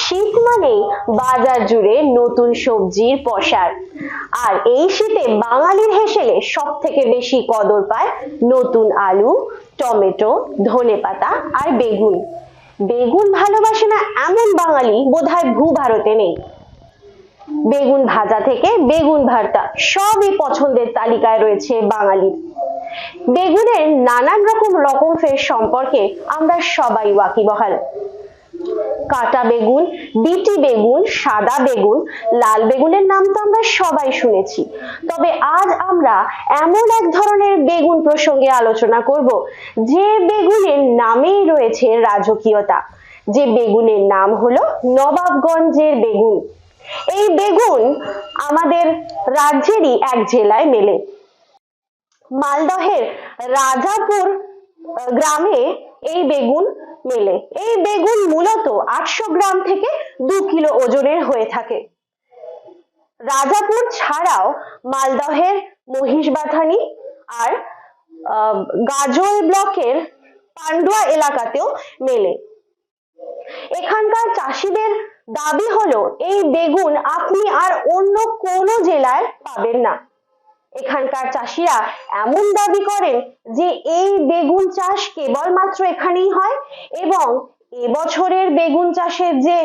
শীত মানেই বাজার জুড়ে নতুন সবজির পসার আর এই শীতে বাঙালির হেসেলে সব থেকে বেশি কদর পায় নতুন আলু, টমেটো, ধনেপাতা আর বেগুন। বেগুন ভালোবাসে না এমন বাঙালি বোধহয় ভূ ভারতে নেই। বেগুন ভাজা থেকে বেগুন ভর্তা সবই পছন্দের তালিকায় রয়েছে বাঙালির। বেগুনের নানান রকম রকম ফের সম্পর্কে আমরা সবাই ওয়াকিবহাল। কাটা বেগুন, বিটি বেগুন, সাদা বেগুন, লাল বেগুনের নাম তো আমরা সবাই শুনেছি। তবে আজ আমরা এমন এক ধরনের বেগুন প্রসঙ্গে আলোচনা করব, যে বেগুনের নামেই রয়েছে রাজকীয়তা। যে বেগুনের নাম হলো নবাবগঞ্জের বেগুন। এই বেগুন আমাদের রাজ্যেরই এক জেলায় মেলে। মালদহের রাজাপুর গ্রামে এই বেগুন মেলে। এই বেগুন মূলত আটশো গ্রাম থেকে দু কিলো ওজনের হয়ে থাকে। রাজাপুর ছাড়াও মালদহের মহিষবাথানি আর গাজল ব্লকের পান্ডুয়া এলাকাতেও মেলে। এখানকার চাষিদের দাবি হলো, এই বেগুন আপনি আর অন্য কোনো জেলায় পাবেন না। এখানকার চাষিরা এমন দাবি করেন যে এই বেগুন চাষ কেবলমাত্র এখানেই হয় এবং এবছরের বেগুন চাষের যে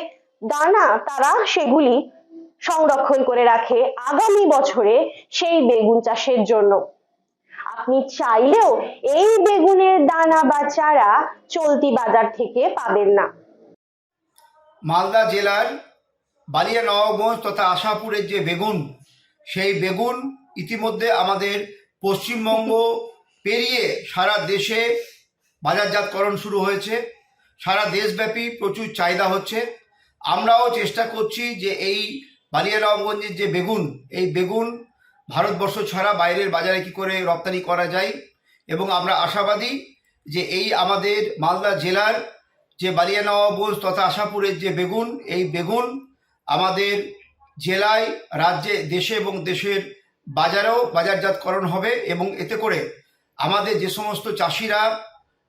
দানা, তারা সেগুলি সংরক্ষণ করে রাখে আগামী বছরে সেই বেগুন চাষের জন্য। আপনি চাইলেও এই বেগুনের দানা বা চারা চলতি বাজার থেকে পাবেন না। মালদা জেলার বালিয়া নবাবগঞ্জ তথা আশাপুরের যে বেগুন, সেই বেগুন ইতিমধ্যে আমাদের পশ্চিমবঙ্গ পেরিয়ে সারা দেশে বাজারজাতকরণ শুরু হয়েছে। সারা দেশব্যাপী প্রচুর চাহিদা হচ্ছে। আমরাও চেষ্টা করছি যে এই বালিয়া নবাবগঞ্জের যে বেগুন, এই বেগুন ভারতবর্ষ ছাড়া বাইরের বাজারে কি করে রপ্তানি করা যায় এবং আমরা আশাবাদী যে এই আমাদের মালদা জেলার যে বালিয়া নবাবগঞ্জ তথা আশাপুরের যে বেগুন, এই বেগুন আমাদের জেলায়, রাজ্যে, দেশে এবং দেশের বাজারেও বাজারজাতকরণ হবে এবং এতে করে আমাদের যে সমস্ত চাষিরা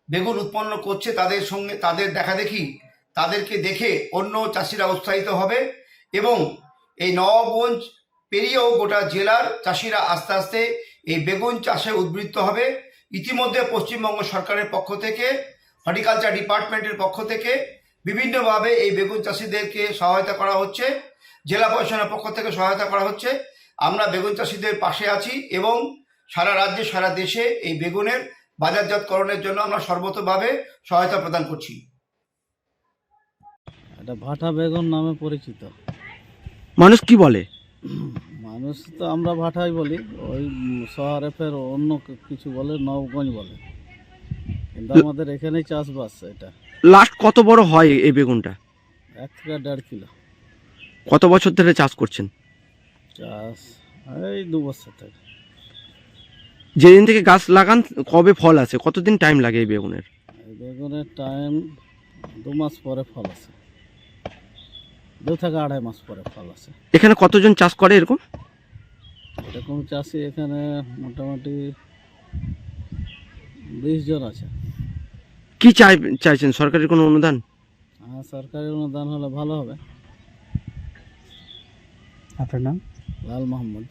বেগুন উৎপন্ন করছে, তাদের সঙ্গে তাদের দেখা দেখি তাদেরকে দেখে অন্য চাষিরা উৎসাহিত হবে এবং এই নবাবগঞ্জ পেরিয়েও গোটা জেলার চাষিরা আস্তে আস্তে এই বেগুন চাষে উদ্বৃত্ত হবে। ইতিমধ্যে পশ্চিমবঙ্গ সরকারের পক্ষ থেকে, হর্টিকালচার ডিপার্টমেন্টের পক্ষ থেকে বিভিন্নভাবে এই বেগুন চাষিদেরকে সহায়তা করা হচ্ছে। জেলা প্রশাসনের পক্ষ থেকে সহায়তা করা হচ্ছে। আমরা বেগুন চাষিদের পাশে আছি এবং সারা রাজ্যে সারা দেশে এই বেগুনের বাজারজাতকরণের জন্য আমরা সর্বতভাবে সহায়তা প্রদান করছি। এটা ভাটা বেগুন নামে পরিচিত। মানুষ কি বলে? মানুষ তো আমরা ভাটাই বলি ওই শহরে ফের অন্য কিছু বলে নবগঞ্জ বলে। কিন্তু আমাদের এখানেই চাষবাস এটা। লাস্ট কত বড় হয় এই বেগুনটা? এক থেকে দেড় কিলো। কত বছর ধরে চাষ করছেন? চাষ এই দু বছর থেকে যেদিন থেকে গাছ লাগান কবে ফল আছে? কতদিন টাইম লাগে এই বেগুনের? বেগুনের টাইম দু মাস পরে ফল আসে দু থেকে আড়াই মাস পরে ফল আসে এখানে কতজন চাষ করে এরকম? এরকম চাষি এখানে মোটামুটি বিশ জন আছে। কি চাই চাইছেন? সরকারের কোনো অনুদান? হ্যাঁ সরকারি অনুদান হলে ভালো হবে। আপনার নাম? লাল মোহাম্মদ